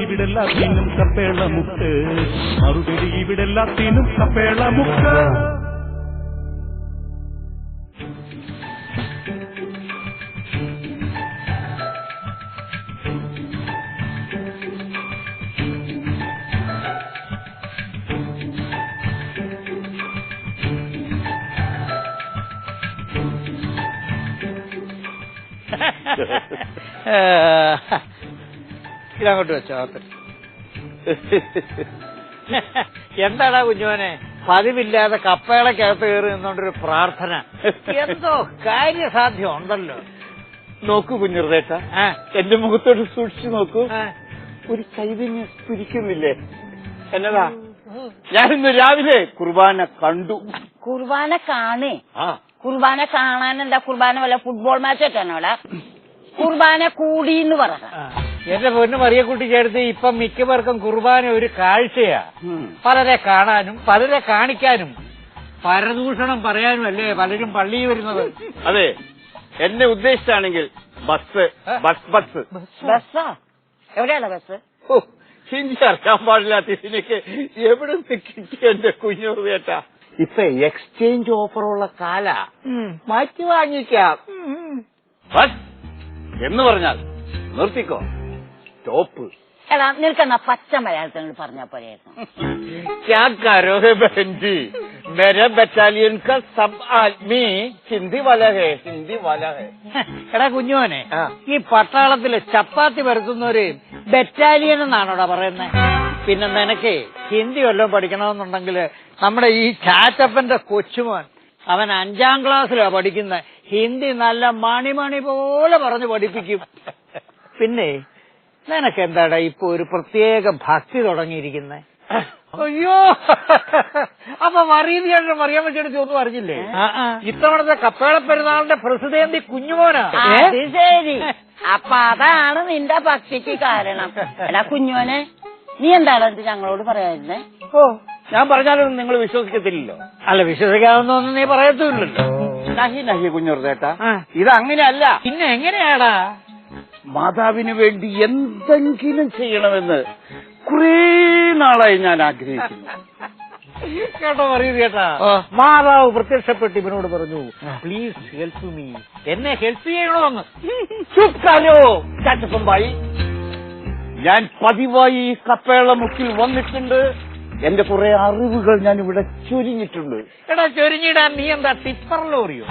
ഇവിടെല്ലാത്തിനും കപ്പേള മുക്ക്. മറുപടി ഇവിടെല്ലാത്തിനും കപ്പേള മുക്ക്. ഇതങ്ങോട്ട് വെച്ചോ അകത്ത്. എന്താടാ കുഞ്ഞോനെ പതിവില്ലാതെ കപ്പകളക്കകത്ത് കയറി നിന്നോണ്ടൊരു പ്രാർത്ഥന. എന്തോ കാര്യസാധ്യം ഉണ്ടല്ലോ നോക്കൂ കുഞ്ഞുറേട്ട എന്റെ മുഖത്തോട് സൂക്ഷിച്ചു നോക്കൂ. ഒരു ചൈതന്യം സ്ഫുരിക്കുന്നില്ലേ എന്നതാ? ഞാനിന്ന് രാവിലെ കുർബാന കണ്ടു. കുർബാന കാണേ. കുർബാന കാണാൻ എന്താ കുർബാന വല്ല ഫുട്ബോൾ മാച്ച് കുർബാന കൂടി എന്ന് പറ. എന്റെ പൊന്ന് മറിയക്കുട്ടി ചേർത്ത് ഇപ്പം മിക്കവർക്കും കുർബാന ഒരു കാഴ്ചയാ. പലരെ കാണാനും പലരെ കാണിക്കാനും പരദൂഷണം പറയാനും അല്ലേ പലരും പള്ളിയിൽ വരുന്നത്? അതെ എന്നെ ഉദ്ദേശിച്ചാണെങ്കിൽ ബസ് ബസ് ബസ്. ബസ്സാ? എവിടെയാണ് ബസ്? ഓ ഹിന്ദി അറിയാൻ പാടില്ലാത്ത ഇതിനൊക്കെ എവിടെ നിന്ന് കിട്ടി എന്റെ കുഞ്ഞുറേട്ട ഇപ്പൊ എക്സ്ചേഞ്ച് ഓഫറുള്ള കാല. മാറ്റി വാങ്ങിക്കാം. ബസ്. എന്ന് പറഞ്ഞാൽ നിർത്തിക്കോ സ്റ്റോപ്പ് എടാ നിനക്കെന്നാ പച്ച മലയാളത്തിൽ പറഞ്ഞാ പോലെയായിരുന്നു क्या करो है बहन जी मेरे बटालियन का सब आदमी हिंदी वाला है हिंदी वाला है എടാ കുഞ്ഞോനെ ആ. ഈ പട്ടാളത്തില് ചപ്പാത്തി പരത്തുന്നവര് ബറ്റാലിയൻ എന്നാണോടാ പറയുന്നത് പിന്നെ നിനക്ക് ഹിന്ദി വല്ലതും പഠിക്കണമെന്നുണ്ടെങ്കിൽ നമ്മുടെ ഈ ചാറ്റപ്പന്റെ കൊച്ചുമോൻ അവൻ അഞ്ചാം ക്ലാസ്സിലാ പഠിക്കുന്നത് ഹിന്ദി നല്ല മണിമണി പോലെ പറഞ്ഞു പഠിപ്പിക്കും. പിന്നെ നിനക്ക് എന്താടാ ഇപ്പൊ ഒരു പ്രത്യേക ഭക്തി തുടങ്ങിയിരിക്കുന്നേ? അയ്യോ! അപ്പൊ മറിയുന്ന അറിയാൻ പറ്റിയെടുത്ത് ഒന്നും അറിഞ്ഞില്ലേ? ഇത്തവണത്തെ കപ്പേള പെരുന്നാളിന്റെ പ്രസിദ്ധേന്തി കുഞ്ഞുമോനാ ശരി. അപ്പൊ അതാണ് നിന്റെ ഭക്തിക്ക് കാരണം. എടാ കുഞ്ഞുമോനെ നീ എന്താണ് ഞങ്ങളോട് പറയായിരുന്നേ ഓ ഞാൻ പറഞ്ഞാലും നിങ്ങൾ വിശ്വസിക്കത്തില്ലല്ലോ. അല്ല വിശ്വസിക്കാവുന്ന നീ പറയത്തുമില്ലല്ലോ. നഹി നഹി കുഞ്ഞുറുതേട്ടാ. ഇത് അങ്ങനെയല്ല പിന്നെ എങ്ങനെയാടാ? മാതാവിന് വേണ്ടി എന്തെങ്കിലും ചെയ്യണമെന്ന് കുറേ നാളായി ഞാൻ ആഗ്രഹിക്കുന്നു. കേട്ടോ പറയൂ കേട്ടാ. മാതാവ് പ്രത്യക്ഷപ്പെട്ട് ഇവനോട് പറഞ്ഞു പ്ലീസ് ഹെൽപ്പ് മീ എന്നെ ഹെൽപ്പ് ചെയ്യണോ ചുക്കാലോ ചാറ്റപ്പമ്പായി ഞാൻ പതിവായി ഈ കപ്പേള മുക്കിൽ വന്നിട്ടുണ്ട്. എന്റെ കുറെ അറിവുകൾ ഞാൻ ഇവിടെ ചൊരിഞ്ഞിട്ടുണ്ട്. എടാ ചൊരിഞ്ഞിടാൻ നീ എന്താ ടിപ്പർ ലോറിയോ?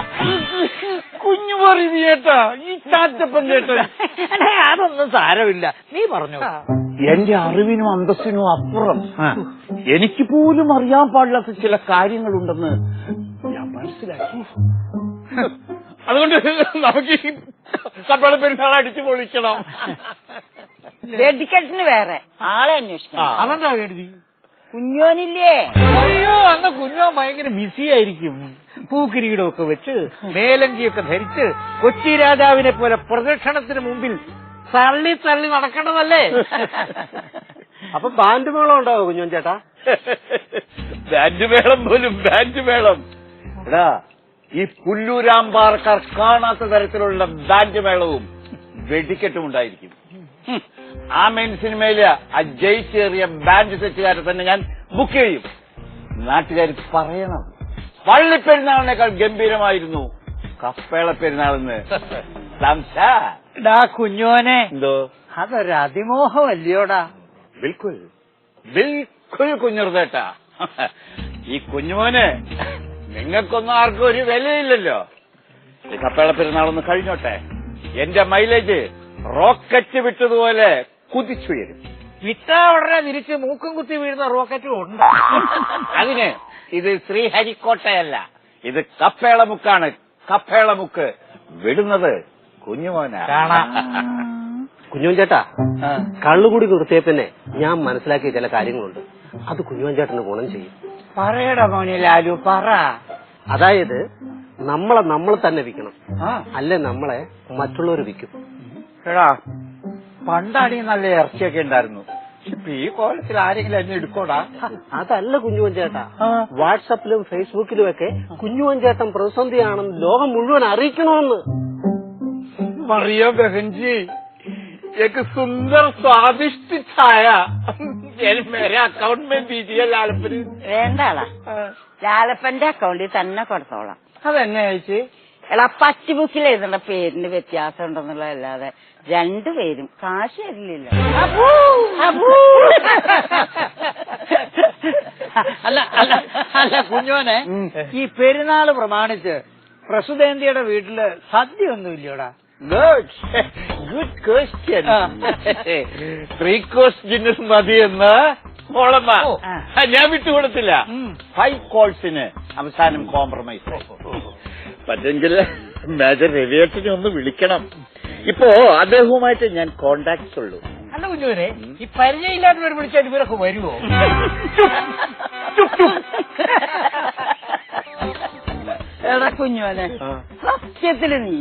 കുഞ്ഞു ചേട്ടാ ഈ ചാറ്റപ്പൻ ചേട്ടൻ അതൊന്നും സാരമില്ല. നീ പറഞ്ഞു? എന്റെ അറിവിനും അന്തസ്സിനും അപ്പുറം. എനിക്ക് പോലും അറിയാൻ പാടില്ലാത്ത ചില കാര്യങ്ങളുണ്ടെന്ന് ഞാൻ മനസ്സിലാക്കി. അതുകൊണ്ട് നമുക്ക് ഈ കപ്പേള പെരുന്നാൾ അടിച്ചു പൊളിക്കണം. വേറെ. ആളെ അന്വേഷിക്കണം. അതെന്താ കരുതി? കുഞ്ഞോനില്ലേ? അയ്യോ അന്ന് കുഞ്ഞോൻ ഭയങ്കര ബിസി ആയിരിക്കും. പൂക്കിരീടമൊക്കെ വെച്ച് മേലങ്കിയൊക്കെ ധരിച്ച് കൊച്ചി രാജാവിനെ പോലെ പ്രദക്ഷിണത്തിന് മുമ്പിൽ തള്ളി തള്ളി നടക്കണമല്ലേ അപ്പൊ ബാൻഡ് മേളം ഉണ്ടാവോ കുഞ്ഞോൻ ചേട്ടാ? ബാൻഡ് മേളം പോലും ബാൻഡ് മേളം എടാ ഈ പുല്ലൂരാമ്പാർക്കാർ കാണാത്ത തരത്തിലുള്ള ബാൻഡ് മേളവും വെടിക്കെട്ടും ഉണ്ടായിരിക്കും. ആ മെയിൻ സിനിമയിലെ ആ ജയിച്ചേറിയ ബാൻഡ് സെറ്റുകാരെ തന്നെ ഞാൻ ബുക്ക് ചെയ്യും. നാട്ടുകാർ പറയണം. പള്ളിപ്പെരുന്നാളിനേക്കാൾ ഗംഭീരമായിരുന്നു കപ്പേള പെരുന്നാളെന്ന്. ഡാ കുഞ്ഞോനെ എന്തോ? അതൊരു അതിമോഹമല്ലയോടാ. ബിൽക്കുൽ. ബിൽക്കുൽ കുഞ്ഞുറുതേട്ട. ഈ കുഞ്ഞുമോന് നിങ്ങൾക്കൊന്നും ആർക്കും ഒരു വിലയില്ലല്ലോ. ഈ കപ്പേള പെരുന്നാളൊന്ന് കഴിഞ്ഞോട്ടെ. എന്റെ മൈലേജ് റോക്കറ്റ് വിട്ടതുപോലെ കുതിച്ചുയരും. വിറ്റാ ഉടനെ തിരിച്ച് മൂക്കും കുത്തി വീഴുന്ന റോക്കറ്റും ഉണ്ട്. അതിന് ഇത് ശ്രീഹരിക്കോട്ടയല്ല. ഇത് കപ്പേളമുക്കാണ്. കപ്പേളമുക്ക് വിടുന്നത് കുഞ്ഞുമോന കുഞ്ഞുവൻ ചേട്ടാ. കള്ളുകൂടി നിർത്തിയ പിന്നെ ഞാൻ മനസ്സിലാക്കിയ ചില കാര്യങ്ങളുണ്ട്. അത് കുഞ്ഞുവൻ ചേട്ടന് ഗുണം ചെയ്യും. പറയടാ മോനെ ലാലു പറ. അതായത് നമ്മളെ നമ്മൾ തന്നെ വിൽക്കണം. അല്ലെ നമ്മളെ മറ്റുള്ളവർ വിൽക്കും. എടാ പണ്ടാണെങ്കിൽ നല്ല ഇറച്ചിയൊക്കെ ഉണ്ടായിരുന്നു ഇപ്പൊ ഈ കോലത്തിൽ ആരെങ്കിലും എന്നെ എടുക്കോടാ അതല്ല കുഞ്ഞുവൻ ചേട്ടാ വാട്സപ്പിലും ഫേസ്ബുക്കിലും ഒക്കെ കുഞ്ഞുവൻ ചേട്ടൻ പ്രതിസന്ധിയാണെന്ന് ലോകം മുഴുവൻ അറിയിക്കണമെന്ന് मरिया बहन जी एक सुंदर स्वादिष्ट छाया ये मेरे अकाउंट में दीजिए लालपरी വേണ്ടാളാ ലാലപ്പന്റെ അക്കൗണ്ടിൽ തന്നെ കൊടുത്തോളാം അതെന്നെ ചേച്ചി എടാ പച്ച ബുക്കിൽ എഴുതേണ്ട പേരിന് വ്യത്യാസം ഉണ്ടെന്നുള്ളതല്ലാതെ രണ്ടുപേരും കാശ് തരില്ല അല്ല അല്ല അല്ല കുഞ്ഞോനെ ഈ പെരുന്നാൾ പ്രമാണിച്ച് പ്രസുദേന്തിയുടെ വീട്ടിൽ സദ്യ ഒന്നും ഇല്ലയോടാ good good question three course dinner എന്ന് മോളമ്മ. ഞാൻ വിട്ടുകൊടുത്തില്ല. ഫൈവ് കോഴ്സിന് അവസാനം കോംപ്രമൈസ് പറ്റെങ്കിൽ മേജർ രവിയേട്ടനെ ഒന്ന് വിളിക്കണം. ഇപ്പോ അദ്ദേഹവുമായിട്ട് ഞാൻ കോണ്ടാക്ട് ഉള്ളൂ. അല്ല കുഞ്ഞുവരെ ഈ പരിചയമില്ലാത്തവർ വിളിച്ചാൽ ഇവരൊക്കെ വരുമോ എടാ കുഞ്ഞുവനെ സത്യത്തിൽ നീ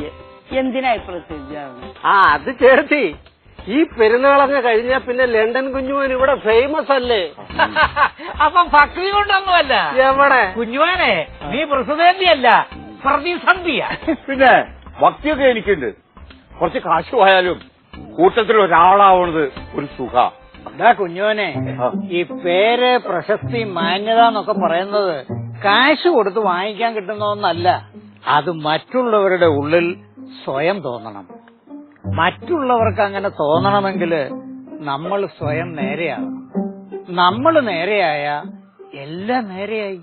എന്തിനാ പ്രസിദ്ധിയാവുന്നത് ആ അത് ചേർത്തി. ഈ പെരുന്നാളങ്ങ് കഴിഞ്ഞാ പിന്നെ ലണ്ടൻ കുഞ്ഞുമോൻ ഇവിടെ ഫേമസ് അല്ലേ? അപ്പൊ ഭക്തി കൊണ്ടൊന്നുമല്ല. എവിടെ? കുഞ്ഞുവാനെ നീ പ്രസുദേന്തിയല്ല പ്രതിസന്ധിയാ പിന്നെ ഭക്തിയൊക്കെ എനിക്കുണ്ട്. കുറച്ച് കാശ് പോയാലും കൂട്ടത്തിൽ ഒരാളാവുന്നത് ഒരു സുഖ. അതാ കുഞ്ഞോനെ ഈ പേര് പ്രശസ്തി മാന്യത എന്നൊക്കെ പറയുന്നത് കാശ് കൊടുത്ത് വാങ്ങിക്കാൻ കിട്ടുന്നതൊന്നല്ല. അത് മറ്റുള്ളവരുടെ ഉള്ളിൽ സ്വയം തോന്നണം. മറ്റുള്ളവർക്ക് അങ്ങനെ തോന്നണമെങ്കിൽ നമ്മൾ സ്വയം നേരെയാകണം. നമ്മൾ നേരെയായ എല്ലാം നേരെയായി.